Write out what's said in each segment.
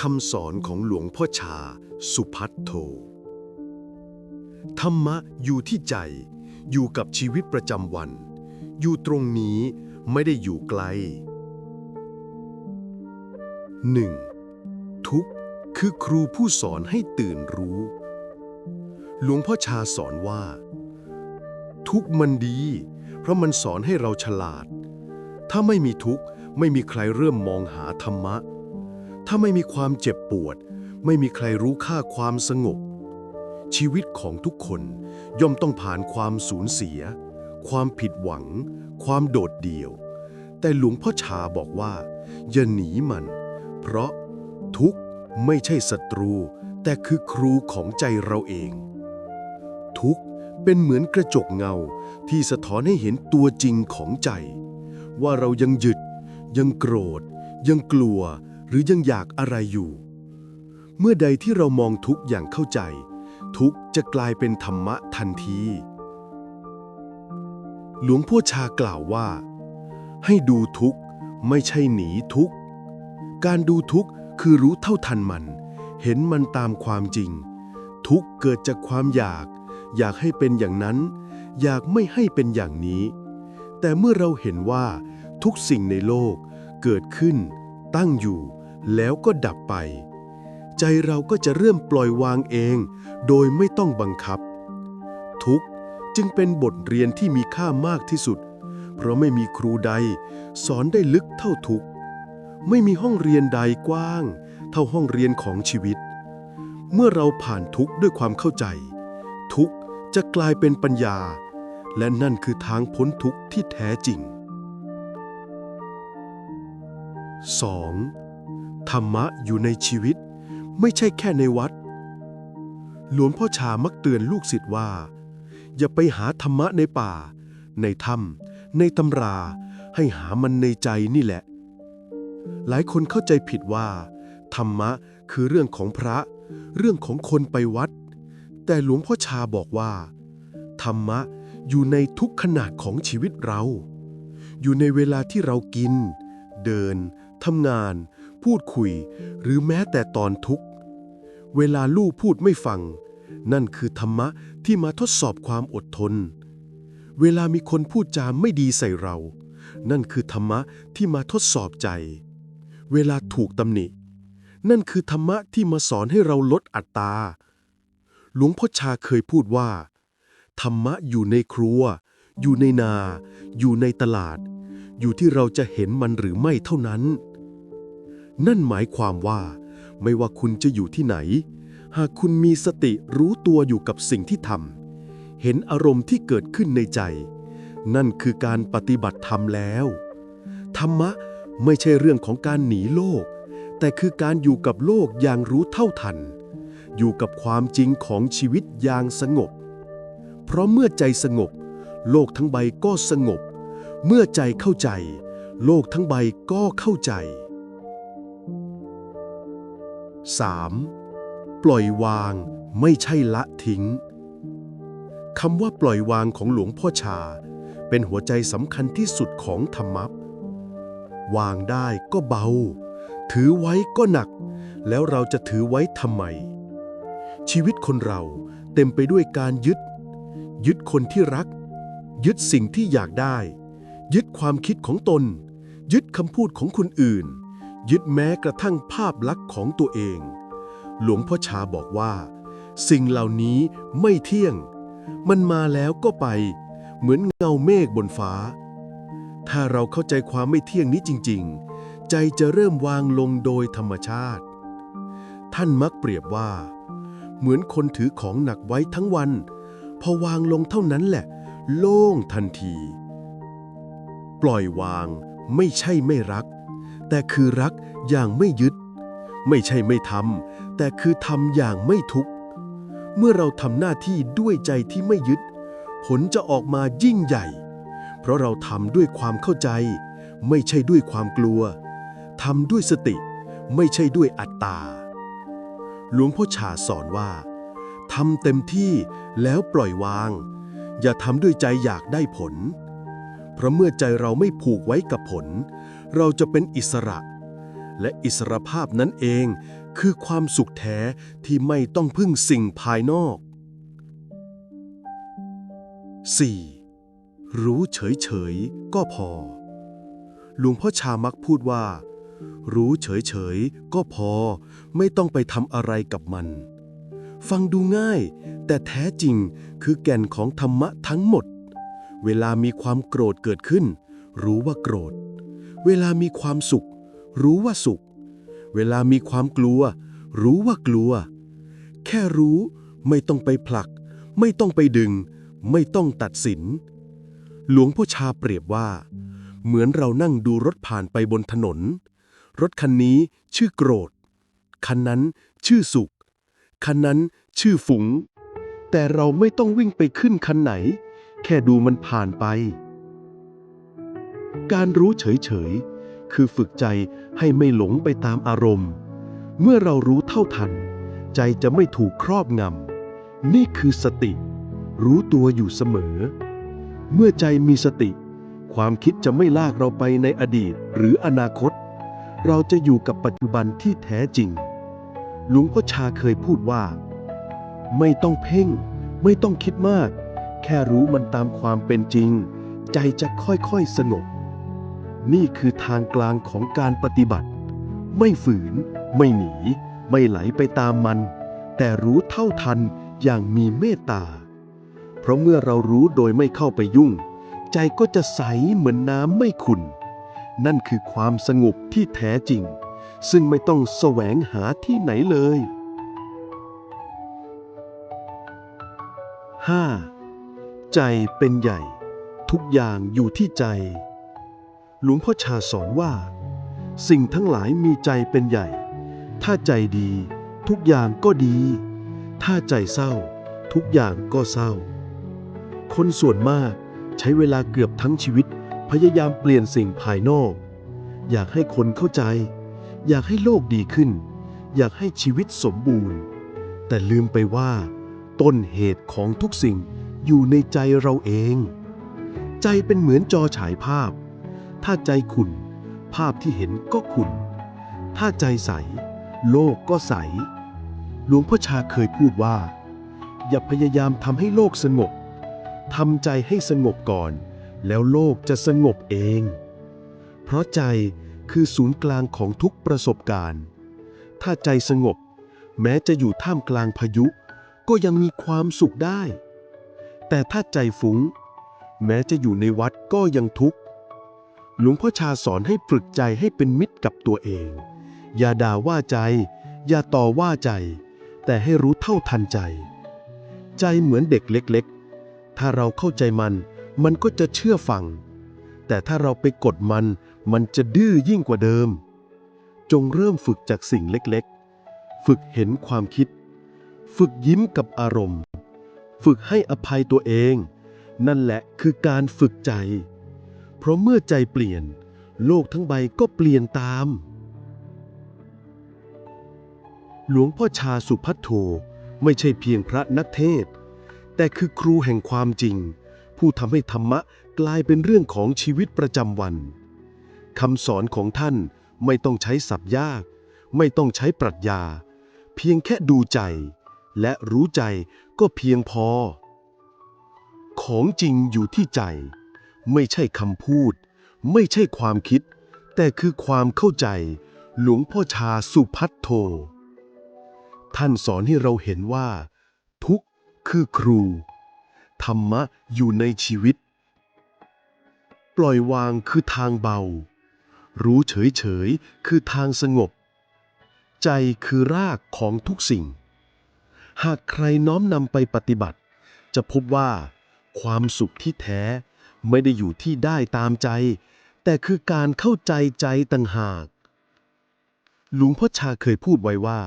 คำสอนของหลวงพ่อชา สุพัทโท ธรรมะอยู่ที่ใจ อยู่กับชีวิตประจำวัน อยู่ตรงนี้ไม่ได้อยู่ไกล 1. ทุกคือครูผู้สอนให้ตื่นรู้ หลวงพ่อชาสอนว่า ทุกมันดี เพราะมันสอนให้เราฉลาด ถ้าไม่มีทุกไม่มีใครเริ่มมองหาธรรมะ ถ้าไม่มีความเจ็บปวด ไม่มีใครรู้ค่าความสงบ ชีวิตของทุกคนย่อมต้องผ่านความสูญเสีย ความผิดหวัง ความโดดเดี่ยว แต่หลวงพ่อชาบอกว่า อย่าหนีมัน เพราะทุกข์ไม่ใช่ศัตรู แต่คือครูของใจเราเอง ทุกข์เป็นเหมือนกระจกเงาที่สะท้อนให้เห็นตัวจริงของใจ ว่าเรายังหยุดยังโกรธ ยังกลัว หรือยังอยากอะไรอยู่ เมื่อใดที่เรามองทุกอย่างเข้าใจ ทุกจะกลายเป็นธรรมะทันที หลวงพ่อชากล่าวว่า ให้ดูทุกไม่ใช่หนีทุกการดูทุกคือรู้เท่าทันมัน เห็นมันตามความจริง ทุกเกิดจากความอยาก อยากให้เป็นอย่างนั้น อยากไม่ให้เป็นอย่างนี้ แต่เมื่อเราเห็นว่าทุกสิ่งในโลกเกิดขึ้นตั้งอยู่ แล้วก็ดับไป ใจเราก็จะเริ่มปล่อยวางเอง โดยไม่ต้องบังคับ ทุกจึงเป็นบทเรียนที่มีค่ามากที่สุด เพราะไม่มีครูใด สอนได้ลึกเท่าทุก ไม่มีห้องเรียนใดกว้าง เท่าห้องเรียนของชีวิต เมื่อเราผ่านทุกด้วยความเข้าใจ ทุกจะกลายเป็นปัญญา และนั่นคือทางพ้นทุกข์ที่แท้จริง 2. ธรรมะอยู่ในชีวิต ไม่ใช่แค่ในวัด หลวงพ่อชามักเตือนลูกศิษย์ว่า อย่าไปหาธรรมะในป่า ในถ้ำในตำรา ให้หามันในใจนี่แหละ หลายคนเข้าใจผิดว่า ธรรมะคือเรื่องของพระ เรื่องของคนไปวัด แต่หลวงพ่อชาบอกว่า ธรรมะอยู่ในทุกขนาดของชีวิตเรา อยู่ในเวลาที่เรากิน เดินทำงาน พูดคุย หรือแม้แต่ตอนทุกข์ เวลาลูกพูดไม่ฟัง นั่นคือธรรมะที่มาทดสอบความอดทน เวลามีคนพูดจาไม่ดีใส่เรา นั่นคือธรรมะที่มาทดสอบใจ เวลาถูกตำหนิ นั่นคือธรรมะที่มาสอนให้เราลดอัตตาหลวงพ่อชาเคยพูดว่า ธรรมะอยู่ในครัว อยู่ในนา อยู่ในตลาด อยู่ที่เราจะเห็นมันหรือไม่เท่านั้น นั่นหมายความว่า ไม่ว่าคุณจะอยู่ที่ไหน หากคุณมีสติรู้ตัวอยู่กับสิ่งที่ทำเห็นอารมณ์ที่เกิดขึ้นในใจ นั่นคือการปฏิบัติธรรมแล้ว ธรรมะไม่ใช่เรื่องของการหนีโลก แต่คือการอยู่กับโลกอย่างรู้เท่าทัน อยู่กับความจริงของชีวิตอย่างสงบ เพราะเมื่อใจสงบ โลกทั้งใบก็สงบ เมื่อใจเข้าใจ โลกทั้งใบก็เข้าใจ 3. ปล่อยวางไม่ใช่ละทิ้งคำว่าปล่อยวางของหลวงพ่อชา เป็นหัวใจสำคัญที่สุดของธรรมะวางได้ก็เบา ถือไว้ก็หนัก แล้วเราจะถือไว้ทำไม ชีวิตคนเราเต็มไปด้วยการยึด ยึดคนที่รัก ยึดสิ่งที่อยากได้ ยึดความคิดของตน ยึดคำพูดของคนอื่น ยึดแม้กระทั่งภาพลักษณ์ของตัวเอง หลวงพ่อชาบอกว่า สิ่งเหล่านี้ไม่เที่ยง มันมาแล้วก็ไป เหมือนเงาเมฆบนฟ้า ถ้าเราเข้าใจความไม่เที่ยงนี้จริง ๆ ใจจะเริ่มวางลงโดยธรรมชาติ ท่านมักเปรียบว่า เหมือนคนถือของหนักไว้ทั้งวัน พอวางลงเท่านั้นแหละ โล่งทันที ปล่อยวางไม่ใช่ไม่รัก แต่คือรักอย่างไม่ยึด ไม่ใช่ไม่ทำแต่คือทำอย่างไม่ทุกข์ เมื่อเราทำหน้าที่ด้วยใจที่ไม่ยึด ผลจะออกมายิ่งใหญ่ เพราะเราทำด้วยความเข้าใจ ไม่ใช่ด้วยความกลัวทำด้วยสติ ไม่ใช่ด้วยอัตตา หลวงพ่อชาสอนว่าทำเต็มที่แล้วปล่อยวาง อย่าทำด้วยใจอยากได้ผล เพราะเมื่อใจเราไม่ผูกไว้กับผล เราจะเป็นอิสระ และอิสรภาพนั้นเองคือความสุขแท้ที่ไม่ต้องพึ่งสิ่งภายนอก 4. รู้เฉยๆ ก็พอ หลวงพ่อชามักพูดว่า รู้เฉยๆ ก็พอ ไม่ต้องไปทำอะไรกับมัน ฟังดูง่าย แต่แท้จริงคือแก่นของธรรมะทั้งหมด เวลามีความโกรธเกิดขึ้น รู้ว่าโกรธ เวลามีความสุข รู้ว่าสุข เวลามีความกลัว รู้ว่ากลัว แค่รู้ไม่ต้องไปผลัก ไม่ต้องไปดึง ไม่ต้องตัดสิน หลวงพ่อชาเปรียบว่า เหมือนเรานั่งดูรถผ่านไปบนถนน รถคันนี้ชื่อโกรธ คันนั้นชื่อสุข คันนั้นชื่อฝูงแต่เราไม่ต้องวิ่งไปขึ้นคันไหน แค่ดูมันผ่านไป การรู้เฉยๆ คือฝึกใจให้ไม่หลงไปตามอารมณ์ เมื่อเรารู้เท่าทัน ใจจะไม่ถูกครอบงำ นี่คือสติ รู้ตัวอยู่เสมอ เมื่อใจมีสติ ความคิดจะไม่ลากเราไปในอดีตหรืออนาคต เราจะอยู่กับปัจจุบันที่แท้จริง หลวงพ่อชาเคยพูดว่า ไม่ต้องเพ่ง ไม่ต้องคิดมาก แค่รู้มันตามความเป็นจริง ใจจะค่อยๆสงบ นี่คือทางกลางของการปฏิบัติ ไม่ฝืน ไม่หนี ไม่ไหลไปตามมัน แต่รู้เท่าทันอย่างมีเมตตา เพราะเมื่อเรารู้โดยไม่เข้าไปยุ่ง ใจก็จะใสเหมือนน้ำไม่ขุ่น นั่นคือความสงบที่แท้จริง ซึ่งไม่ต้องแสวงหาที่ไหนเลย 5. ใจเป็นใหญ่ ทุกอย่างอยู่ที่ใจ หลวงพ่อชาสอนว่า สิ่งทั้งหลายมีใจเป็นใหญ่ ถ้าใจดี ทุกอย่างก็ดี ถ้าใจเศร้า ทุกอย่างก็เศร้า คนส่วนมากใช้เวลาเกือบทั้งชีวิต พยายามเปลี่ยนสิ่งภายนอก อยากให้คนเข้าใจ อยากให้โลกดีขึ้น อยากให้ชีวิตสมบูรณ์ แต่ลืมไปว่า ต้นเหตุของทุกสิ่งอยู่ในใจเราเอง ใจเป็นเหมือนจอฉายภาพ ถ้าใจขุ่นภาพที่เห็นก็ขุ่น ถ้าใจใส โลกก็ใส หลวงพ่อชาเคยพูดว่า อย่าพยายามทำให้โลกสงบทำใจให้สงบก่อน แล้วโลกจะสงบเอง เพราะใจคือศูนย์กลางของทุกประสบการณ์ ถ้าใจสงบ แม้จะอยู่ท่ามกลางพายุ ก็ยังมีความสุขได้ แต่ถ้าใจฟุง้ง แม้จะอยู่ในวัดก็ยังทุกข์ หลวงพ่อชาสอนให้ฝึกใจให้เป็นมิตรกับตัวเอง อย่าด่าว่าใจ อย่าต่อว่าใจ แต่ให้รู้เท่าทันใจ ใจเหมือนเด็กเล็ก ๆ ถ้าเราเข้าใจมัน มันก็จะเชื่อฟัง แต่ถ้าเราไปกดมัน มันจะดื้อยิ่งกว่าเดิม จงเริ่มฝึกจากสิ่งเล็กๆ ฝึกเห็นความคิด ฝึกยิ้มกับอารมณ์ ฝึกให้อภัยตัวเอง นั่นแหละคือการฝึกใจ เพราะเมื่อใจเปลี่ยน โลกทั้งใบก็เปลี่ยนตาม หลวงพ่อชาสุพัทโธไม่ใช่เพียงพระนักเทศ แต่คือครูแห่งความจริง ผู้ทำให้ธรรมะกลายเป็นเรื่องของชีวิตประจำวันคำสอนของท่านไม่ต้องใช้ศัพ์ยาก ไม่ต้องใช้ปรัชญา เพียงแค่ดูใจ และรู้ใจก็เพียงพอ ของจริงอยู่ที่ใจ ไม่ใช่คำพูด ไม่ใช่ความคิด แต่คือความเข้าใจ หลวงพ่อชาสุพัทโธท่านสอนให้เราเห็นว่า ทุกข์คือครู ธรรมะอยู่ในชีวิต ปล่อยวางคือทางเบา รู้เฉยๆคือทางสงบ ใจคือรากของทุกสิ่ง หากใครน้อมนำไปปฏิบัติ จะพบว่าความสุขที่แท้ ไม่ได้อยู่ที่ได้ตามใจ แต่คือการเข้าใจใจต่างหาก หลวงพ่อชาเคยพูดไว้ว่า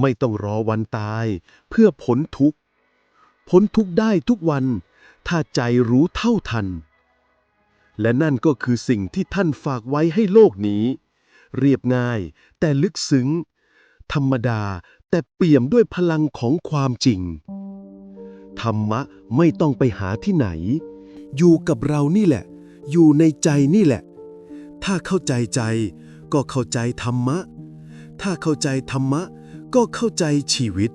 ไม่ต้องรอวันตาย เพื่อพ้นทุกข์พ้นทุกข์ได้ทุกวัน ถ้าใจรู้เท่าทัน และนั่นก็คือสิ่งที่ท่านฝากไว้ให้โลกนี้ เรียบง่ายแต่ลึกซึ้ง ธรรมดาแต่เปี่ยมด้วยพลังของความจริง ธรรมะไม่ต้องไปหาที่ไหน อยู่กับเรานี่แหละ อยู่ในใจนี่แหละ ถ้าเข้าใจใจ ก็เข้าใจธรรมะ ถ้าเข้าใจธรรมะ ก็เข้าใจชีวิต